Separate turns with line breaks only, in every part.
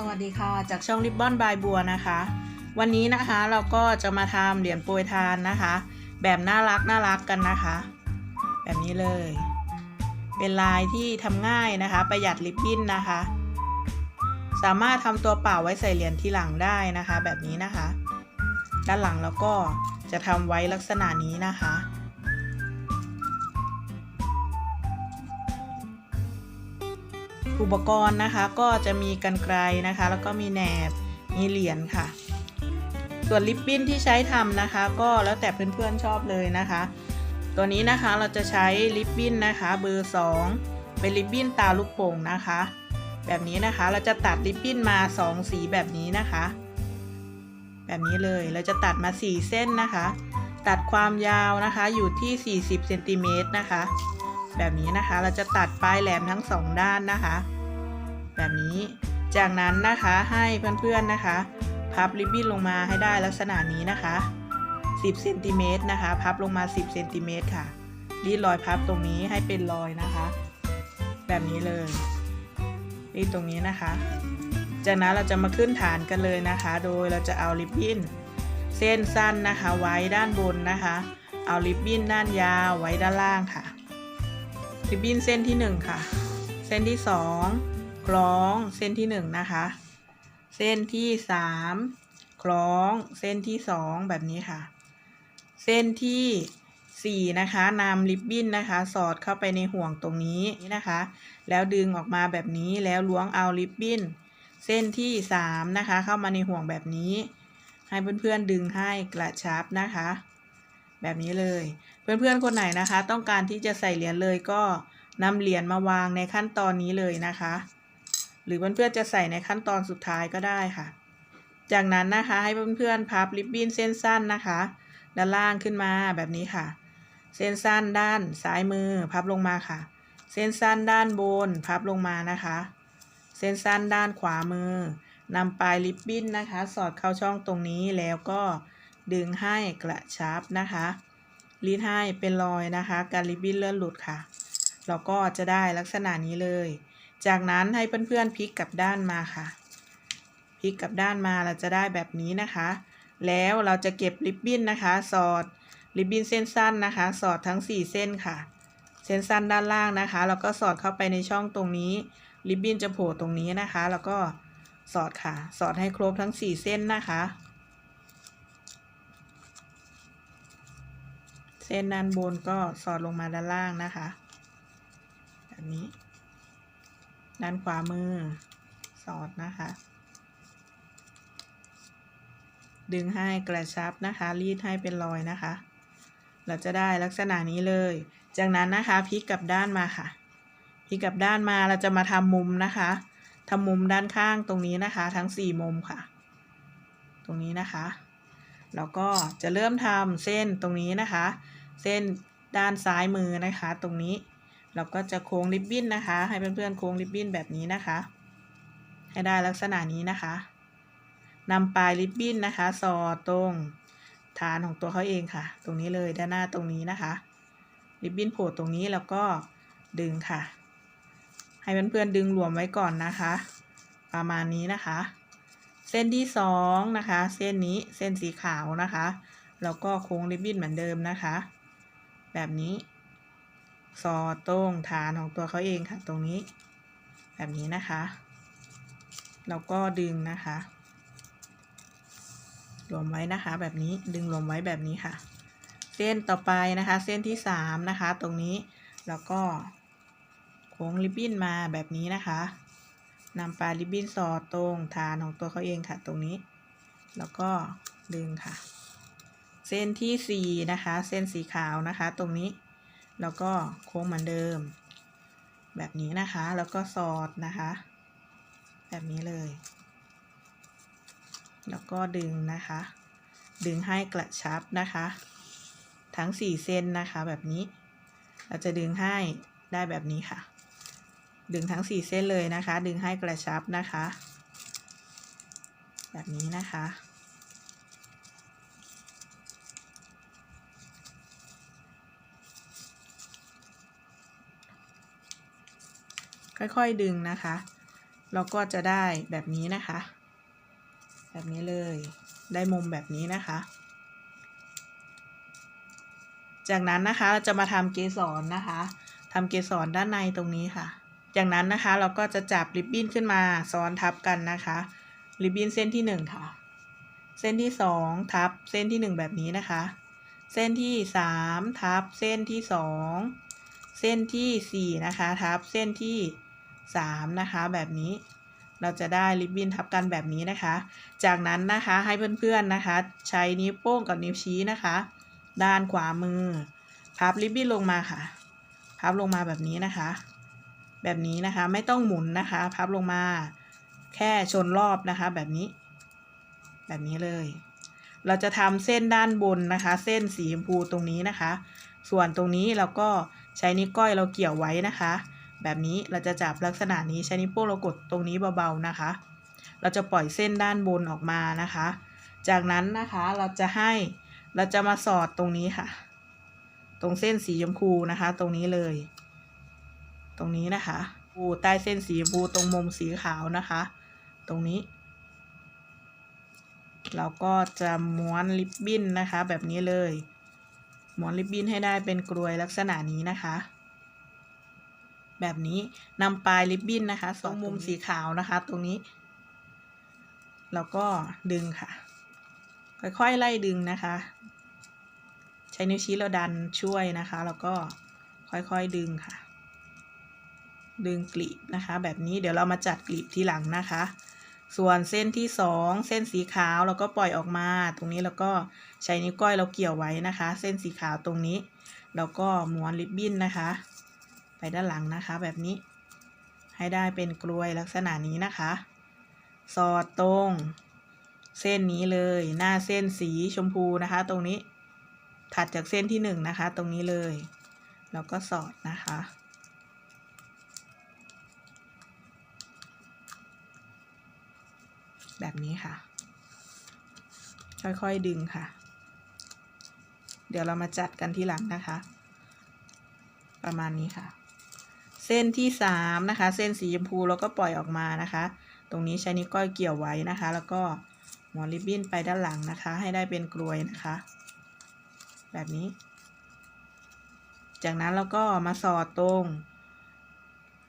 สวัสดีค่ะ จากช่องริบบอนบายบัวนะคะ วันนี้นะคะเราก็จะมาทำเหรียญโปรยทานนะคะ แบบน่ารักน่ารักกันนะคะ แบบนี้เลย เป็นลายที่ทำง่ายนะคะ ประหยัดริบบิ้นนะคะ สามารถทำตัวเปล่าไว้ใส่เหรียญที่หลังได้นะคะ แบบนี้นะคะ ด้านหลังเราก็จะทำไว้ลักษณะนี้นะคะ อุปกรณ์นะคะก็จะมีกันไกลนะคะ แล้วก็มีแหนบมีเหรียญค่ะ ส่วนลิปบิ้นที่ใช้ทำนะคะ ก็แล้วแต่เพื่อนๆชอบเลยนะคะ ตัวนี้นะคะเราจะใช้ลิปบิ้นนะคะเบอร์ 2 เป็นลิปบิ้นตาลูกโป่งนะคะ แบบนี้นะคะเราจะตัดลิปบิ้นมา 2 สีแบบนี้นะคะ แบบนี้เลยเราจะตัดมา 4 เส้นนะคะ ตัดความยาวนะคะอยู่ที่ 40เซนติเมตรนะคะ แบบนี้นะคะ เราจะตัดปลายแหลมทั้งสองด้านนะคะ แบบนี้ จากนั้นนะคะให้เพื่อนๆนะคะ พับริบบิ้นลงมาให้ได้ลักษณะนี้นะคะ 10เซนติเมตรนะคะ พับลงมา 10เซนติเมตรค่ะรีดรอยพับตรงนี้ให้เป็นรอยนะคะ แบบนี้เลยรีดตรงนี้นะคะ จากนั้นเราจะมาขึ้นฐานกันเลยนะคะ โดยเราจะเอาริบบิ้นเส้นสั้นนะคะ ไว้ด้านบนนะคะ เอาริบบิ้นด้านยาวไว้ด้านล่างค่ะ ริบบิ้นเส้นที่ 1 ค่ะ เส้นที่ 2 คล้องเส้นที่ 1 นะคะ เส้นที่ 3 คล้องเส้นที่ 2 แบบนี้ค่ะ เส้นที่ 4 นะคะนำริบบิ้นนะคะ สอดเข้าไปในห่วงตรงนี้นะคะ แล้วดึงออกมาแบบนี้แล้วล้วงเอาริบบิ้นเส้นที่ 3 นะคะ เข้ามาในห่วงแบบนี้ ให้เพื่อนๆดึงให้กระชับนะคะ แบบนี้เลย เพื่อนๆคนไหนนะคะ ต้องการที่จะใส่เหรียญเลยก็นำเหรียญมาวางในขั้นตอนนี้เลยนะคะ หรือเพื่อนๆจะใส่ในขั้นตอนสุดท้ายก็ได้ค่ะ จากนั้นนะคะให้เพื่อนๆพับริบบิ้นเส้นสั้นนะคะ ด้านล่างขึ้นมาแบบนี้ค่ะ เส้นสั้นด้านซ้ายมือพับลงมาค่ะ เส้นสั้นด้านบนพับลงมานะคะ เส้นสั้นด้านขวามือนำปลายริบบิ้นนะคะ สอดเข้าช่องตรงนี้แล้วก็ดึงให้กระชับนะคะ รีดให้เป็นรอยนะคะ การริบบิ้นเลื่อนหลุดค่ะ เราก็จะได้ลักษณะนี้เลย จากนั้นให้เพื่อนๆพลิกกลับด้านมาค่ะพลิกกลับด้านมาเราจะได้แบบนี้นะคะ แล้วเราจะเก็บริบบิ้นนะคะ สอดริบบิ้นเส้นสั้นนะคะ สอดทั้ง 4 เส้นค่ะ เส้นสั้นด้านล่างนะคะ แล้วก็สอดเข้าไปในช่องตรงนี้ริบบิ้นจะโผล่ตรงนี้นะคะ แล้วก็สอดค่ะ สอดให้ครบทั้ง 4 เส้นนะคะ เส้นด้านบนก็สอดลงมาด้านล่างนะคะแบบนี้ ด้านขวามือสอดนะคะ ดึงให้กระชับนะคะ รีดให้เป็นรอยนะคะ เราจะได้ลักษณะนี้เลย จากนั้นนะคะพลิกกลับด้านมาค่ะพลิกกลับด้านมาเราจะมาทำมุมนะคะทำมุมด้านข้างตรงนี้นะคะ ทั้งสี่มุมค่ะ ตรงนี้นะคะแล้วก็จะเริ่มทำเส้นตรงนี้นะคะ เส้นด้านซ้ายมือนะคะ ตรงนี้เราก็จะโค้งริบบิ้นนะคะ ให้เพื่อนๆโค้งริบบิ้นแบบนี้นะคะ ให้ได้ลักษณะนี้นะคะนำปลายริบบิ้นนะคะ สอดตรงฐานของตัวเขาเองค่ะ ตรงนี้เลยด้านหน้าตรงนี้นะคะ ริบบิ้นโผล่ตรงนี้แล้วก็ดึงค่ะ ให้เพื่อนๆดึงรวมไว้ก่อนนะคะ ประมาณนี้นะคะ เส้นที่สองนะคะ เส้นนี้เส้นสีขาวนะคะ แล้วก็โค้งริบบิ้นเหมือนเดิมนะคะ แบบนี้ สอดตรงฐานของตัวเขาเองค่ะ ตรงนี้ แบบนี้นะคะแล้วก็ดึงนะคะรวมไว้นะคะ แบบนี้ดึงรวมไว้แบบนี้ค่ะ เส้นต่อไปนะคะ เส้นที่สามนะคะ ตรงนี้แล้วก็โค้งริบบิ้นมาแบบนี้นะคะนำปลายริบบิ้นสอดตรงฐานของตัวเขาเองค่ะ ตรงนี้ แล้วก็ดึงค่ะ เส้นที่สี่นะคะ เส้นสีขาวนะคะ ตรงนี้ แล้วก็โค้งเหมือนเดิม แบบนี้นะคะ แล้วก็สอดนะคะ แบบนี้เลย แล้วก็ดึงนะคะ ดึงให้กระชับนะคะ ทั้งสี่เส้นนะคะแบบนี้ เราจะดึงให้ได้แบบนี้ค่ะ ดึงทั้งสี่เส้นเลยนะคะ ดึงให้กระชับนะคะ แบบนี้นะคะ ค่อยๆดึงนะคะ เราก็จะได้แบบนี้นะคะ แบบนี้เลย ได้มุมแบบนี้นะคะ จากนั้นนะคะเราจะมาทำเกสรนะคะทำเกสรด้านในตรงนี้ค่ะ จากนั้นนะคะเราก็จะจับริบบิ้นขึ้นมาซ้อนทับกันนะคะ ริบบิ้นเส้นที่หนึ่งค่ะ เส้นที่สองทับเส้นที่หนึ่งแบบนี้นะคะ เส้นที่สามทับเส้นที่สองเส้นที่สี่นะคะ ทับเส้นที่ สามนะคะ แบบนี้เราจะได้ริบบิ้นทับกันแบบนี้นะคะ จากนั้นนะคะให้เพื่อนๆนะคะ ใช้นิ้วโป้งกับนิ้วชี้นะคะ ด้านขวามือ พับริบบิ้นลงมาค่ะ พับลงมาแบบนี้นะคะ แบบนี้นะคะไม่ต้องหมุนนะคะ พับลงมาแค่ชนรอบนะคะแบบนี้ แบบนี้เลย เราจะทำเส้นด้านบนนะคะ เส้นสีชมพูตรงนี้นะคะ ส่วนตรงนี้เราก็ใช้นิ้วก้อยเราเกี่ยวไว้นะคะ แบบนี้เราจะจับลักษณะนี้ใช้นิ้วโป้งเรากดตรงนี้เบาๆนะคะ เราจะปล่อยเส้นด้านบนออกมานะคะ จากนั้นนะคะเราจะให้เราจะมาสอดตรงนี้ค่ะ ตรงเส้นสีชมพูนะคะ ตรงนี้เลย ตรงนี้นะคะปูใต้เส้นสีชมพูตรงมุมสีขาวนะคะ ตรงนี้ เราก็จะม้วนริบบิ้นนะคะ แบบนี้เลย ม้วนริบบิ้นให้ได้เป็นกรวยลักษณะนี้นะคะ แบบนี้นำปลายริบบิ้นนะคะสองมุมสีขาวนะคะ ตรงนี้ แล้วก็ดึงค่ะ ค่อยๆไล่ดึงนะคะ ใช้นิ้วชี้เราดันช่วยนะคะ แล้วก็ค่อยๆดึงค่ะ ดึงกลีบนะคะ แบบนี้เดี๋ยวเรามาจัดกลีบทีหลังนะคะ ส่วนเส้นที่สองเส้นสีขาวเราก็ปล่อยออกมา ตรงนี้แล้วก็ใช้นิ้วก้อยเราเกี่ยวไว้นะคะ เส้นสีขาวตรงนี้ แล้วก็ม้วนริบบิ้นนะคะ ไปด้านหลังนะคะ แบบนี้ ให้ได้เป็นกลวยลักษณะนี้นะคะ สอดตรง เส้นนี้เลย หน้าเส้นสีชมพูนะคะ ตรงนี้ถัดจากเส้นที่หนึ่งนะคะ ตรงนี้เลย แล้วก็สอดนะคะ แบบนี้ค่ะ ค่อยๆดึงค่ะ เดี๋ยวเรามาจัดกันที่หลังนะคะ ประมาณนี้ค่ะ เส้นที่สามนะคะ เส้นสีชมพูเราก็ปล่อยออกมานะคะ ตรงนี้ใช้นิ้วก้อยเกี่ยวไว้นะคะ แล้วก็หมอนริบบิ้นไปด้านหลังนะคะ ให้ได้เป็นกลวยนะคะ แบบนี้ จากนั้นเราก็มาสอดตรง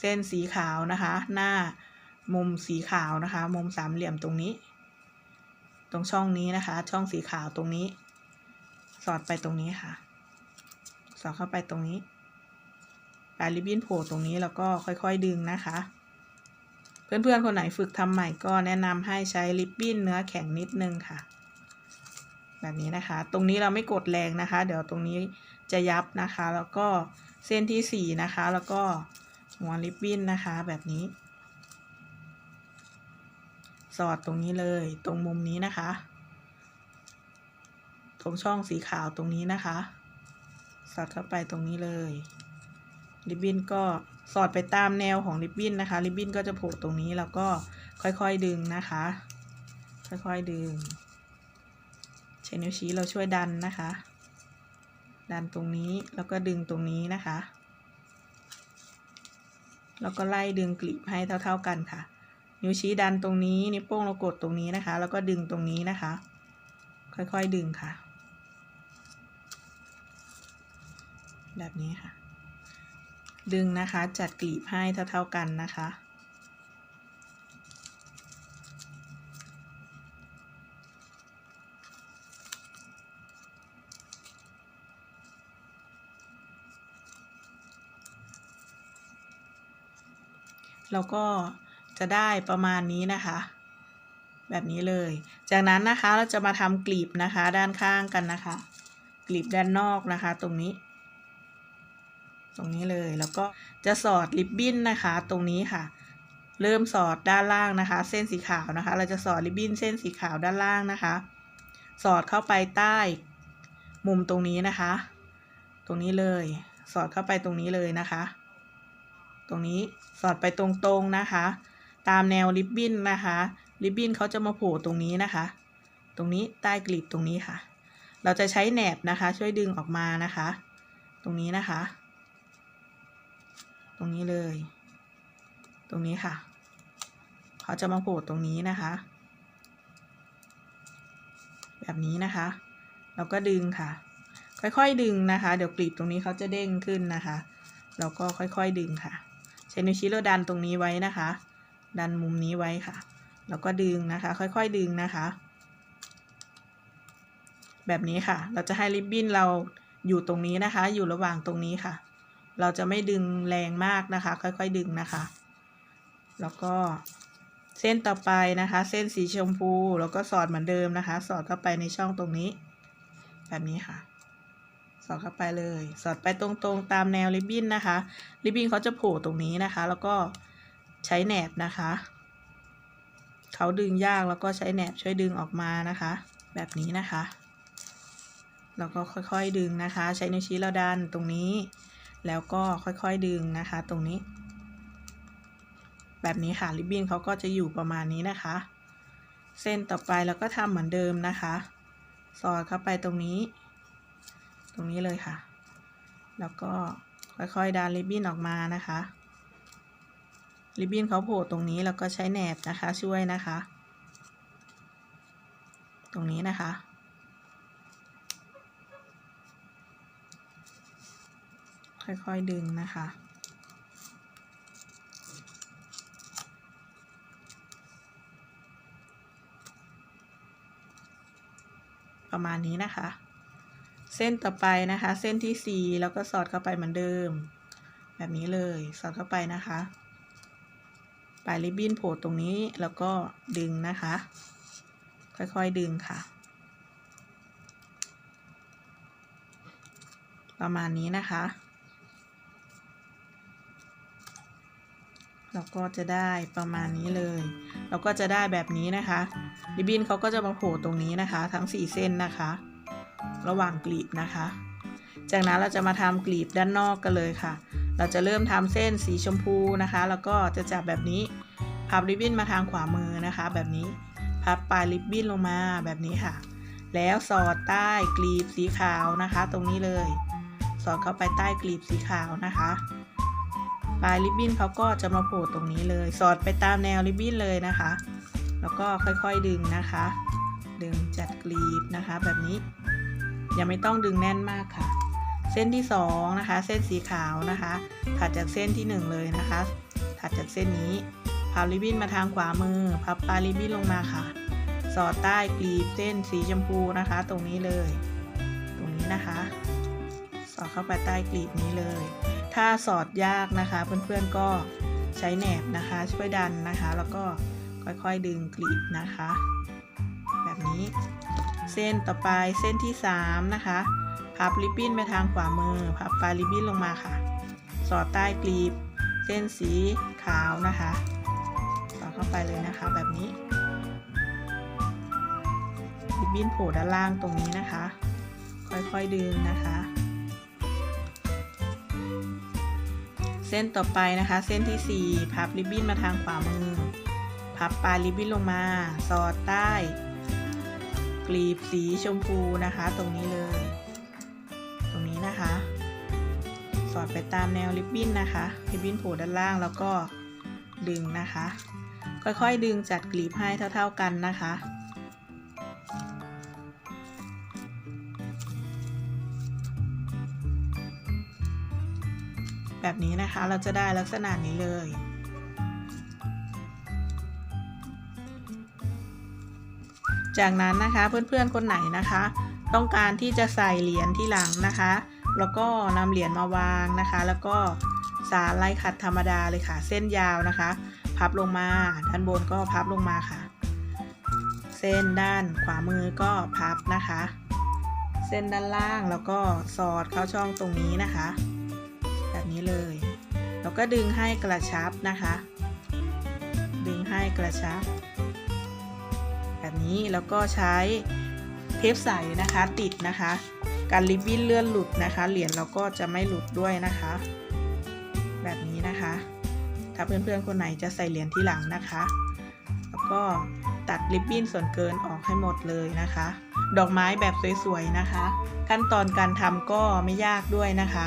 เส้นสีขาวนะคะ หน้ามุมสีขาวนะคะ มุมสามเหลี่ยมตรงนี้ ตรงช่องนี้นะคะ ช่องสีขาวตรงนี้ สอดไปตรงนี้ค่ะ สอดเข้าไปตรงนี้ ปลายริบบิ้นโผล่ตรงนี้แล้วก็ค่อยๆดึงนะคะ เพื่อนๆคนไหนฝึกทำใหม่ก็แนะนำให้ใช้ริบบิ้นเนื้อแข็งนิดนึงค่ะ แบบนี้นะคะ ตรงนี้เราไม่กดแรงนะคะ เดี๋ยวตรงนี้จะยับนะคะ แล้วก็เส้นที่สี่นะคะ แล้วก็หัวริบบิ้นนะคะ แบบนี้ สอดตรงนี้เลยตรงมุมนี้นะคะ ตรงช่องสีขาวตรงนี้นะคะ สอดเข้าไปตรงนี้เลย ริบบิ้นก็สอดไปตามแนวของริบบิ้นนะคะ ริบบิ้นก็จะโผล่ตรงนี้แล้วก็ค่อยๆดึงนะคะ ค่อยๆดึงใช้นิ้วชี้เราช่วยดันนะคะ ดันตรงนี้แล้วก็ดึงตรงนี้นะคะ แล้วก็ไล่ดึงกลีบให้เท่า ๆกันค่ะ นิ้วชี้ดันตรงนี้นิ้วโป้งเรากดตรงนี้นะคะ แล้วก็ดึงตรงนี้นะคะ ค่อยๆดึงค่ะ แบบนี้ค่ะ ดึงนะคะจัดกลีบให้เท่าๆกันนะคะ แล้วก็จะได้ประมาณนี้นะคะ แบบนี้เลย จากนั้นนะคะเราจะมาทำกลีบนะคะด้านข้างกันนะคะ กลีบด้านนอกนะคะตรงนี้ ตรงนี้เลยแล้วก็จะสอดริบบิ้นนะคะ ตรงนี้ค่ะ เริ่มสอดด้านล่างนะคะ เส้นสีขาวนะคะ เราจะสอดริบบิ้นเส้นสีขาวด้านล่างนะคะ สอดเข้าไปใต้มุมตรงนี้นะคะ ตรงนี้เลย สอดเข้าไปตรงนี้เลยนะคะ ตรงนี้สอดไปตรงๆนะคะ ตามแนวริบบิ้นนะคะริบบิ้นเขาจะมาโผล่ตรงนี้นะคะ ตรงนี้ใต้กลีบตรงนี้ค่ะ เราจะใช้แหนบนะคะ ช่วยดึงออกมานะคะ ตรงนี้นะคะ รงนี้เลย ตรงนี้ค่ะ เขาจะมาโผล่ตรงนี้นะคะ แบบนี้นะคะ เราก็ดึงค่ะ ค่อยๆดึงนะคะ เดี๋ยวกลีบตรงนี้เขาจะเด้งขึ้นนะคะ เราก็ค่อยๆดึงค่ะ ใช้นิ้วชี้เราดันตรงนี้ไว้นะคะ ดันมุมนี้ไว้ค่ะ แล้วก็ดึงนะคะ ค่อยๆดึงนะคะ แบบนี้ค่ะ เราจะให้ริบบิ้นเราอยู่ตรงนี้นะคะ อยู่ระหว่างตรงนี้ค่ะ เราจะไม่ดึงแรงมากนะคะ ค่อยๆดึงนะคะ แล้วก็เส้นต่อไปนะคะ เส้นสีชมพูแล้วก็สอดเหมือนเดิมนะคะ สอดเข้าไปในช่องตรงนี้ แบบนี้ค่ะ สอดเข้าไปเลย สอดไปตรงๆตามแนวริบบิ้นนะคะ ริบบิ้นเขาจะโผล่ตรงนี้นะคะ แล้วก็ใช้แหนบนะคะเขาดึงยากแล้วก็ใช้แหนบช่วยดึงออกมานะคะ แบบนี้นะคะแล้วก็ค่อยๆดึงนะคะ ใช้นิ้วชี้เราดันตรงนี้ แล้วก็ค่อยๆดึงนะคะ ตรงนี้ แบบนี้ค่ะริบบิ้นเขาก็จะอยู่ประมาณนี้นะคะ เส้นต่อไปเราก็ทำเหมือนเดิมนะคะ สอดเข้าไปตรงนี้ ตรงนี้เลยค่ะ แล้วก็ค่อยๆดันริบบิ้นออกมานะคะริบบิ้นเขาโผล่ตรงนี้แล้วก็ใช้แหนบนะคะช่วยนะคะ ตรงนี้นะคะ ค่อยๆดึงนะคะ ประมาณนี้นะคะ เส้นต่อไปนะคะ เส้นที่สี่แล้วก็สอดเข้าไปเหมือนเดิม แบบนี้เลยสอดเข้าไปนะคะปลายริบบิ้นโผล่ตรงนี้แล้วก็ดึงนะคะ ค่อยๆดึงค่ะ ประมาณนี้นะคะ เราก็จะได้ประมาณนี้เลย เราก็จะได้แบบนี้นะคะริบบิ้นเขาก็จะมาโผล่ตรงนี้นะคะ ทั้ง 4 เส้นนะคะ ระหว่างกลีบนะคะ จากนั้นเราจะมาทำกลีบด้านนอกกันเลยค่ะ เราจะเริ่มทำเส้นสีชมพูนะคะ แล้วก็จะจับแบบนี้ พับริบบิ้นมาทางขวามือนะคะ แบบนี้ พับปลายริบบิ้นลงมาแบบนี้ค่ะ แล้วสอดใต้กลีบสีขาวนะคะ ตรงนี้เลย สอดเข้าไปใต้กลีบสีขาวนะคะ ปลายริบบิ้นเขาก็จะมาโผล่ตรงนี้เลย สอดไปตามแนวริบบิ้นเลยนะคะ แล้วก็ค่อยๆดึงนะคะ ดึงจัดกลีบนะคะ แบบนี้ยังไม่ต้องดึงแน่นมากค่ะ เส้นที่สองนะคะ เส้นสีขาวนะคะ ถัดจากเส้นที่หนึ่งเลยนะคะ ถัดจากเส้นนี้พับริบบิ้นมาทางขวามือ พับปลายริบบิ้นลงมาค่ะ สอดใต้กลีบเส้นสีชมพูนะคะ ตรงนี้เลย ตรงนี้นะคะ สอดเข้าไปใต้กลีบนี้เลย ถ้าสอดยากนะคะเพื่อนๆก็ใช้แหนบนะคะ ช่วยดันนะคะ แล้วก็ค่อยๆดึงกลีบนะคะ แบบนี้เส้นต่อไปเส้นที่ 3 นะคะ พับริบบิ้นไปทางขวามือ พับปลายริบบิ้นลงมาค่ะ สอดใต้กลีบ เส้นสีขาวนะคะ สอดเข้าไปเลยนะคะแบบนี้ริบบิ้นโผล่ด้านล่างตรงนี้นะคะ ค่อยๆดึงนะคะ เส้นต่อไปนะคะ เส้นที่ 4 พับริบบิ้นมาทางขวามือ พับปลายริบบิ้นลงมา สอดใต้ กลีบสีชมพูนะคะ ตรงนี้เลย ตรงนี้นะคะ สอดไปตามแนวริบบิ้นนะคะริบบิ้นโผล่ด้านล่างแล้วก็ดึงนะคะ ค่อยๆดึงจัดกลีบให้เท่า ๆกันนะคะ แบบนี้นะคะ เราจะได้ลักษณะนี้เลย จากนั้นนะคะเพื่อนๆคนไหนนะคะ ต้องการที่จะใส่เหรียญที่หลังนะคะ แล้วก็นำเหรียญมาวางนะคะ แล้วก็สารไล่ขัดธรรมดาเลยค่ะ เส้นยาวนะคะ พับลงมาด้านบนก็พับลงมาค่ะ เส้นด้านขวามือก็พับนะคะ เส้นด้านล่างแล้วก็สอดเข้าช่องตรงนี้นะคะ นี้เลย แล้วก็ดึงให้กระชับนะคะ ดึงให้กระชับ แบบนี้แล้วก็ใช้เทปใสนะคะติดนะคะ การริบบิ้นเลื่อนหลุดนะคะ เหรียญเราก็จะไม่หลุดด้วยนะคะ แบบนี้นะคะ ถ้าเพื่อนๆคนไหนจะใส่เหรียญที่หลังนะคะ แล้วก็ตัดริบบิ้นส่วนเกินออกให้หมดเลยนะคะ ดอกไม้แบบสวยๆนะคะ ขั้นตอนการทำก็ไม่ยากด้วยนะคะ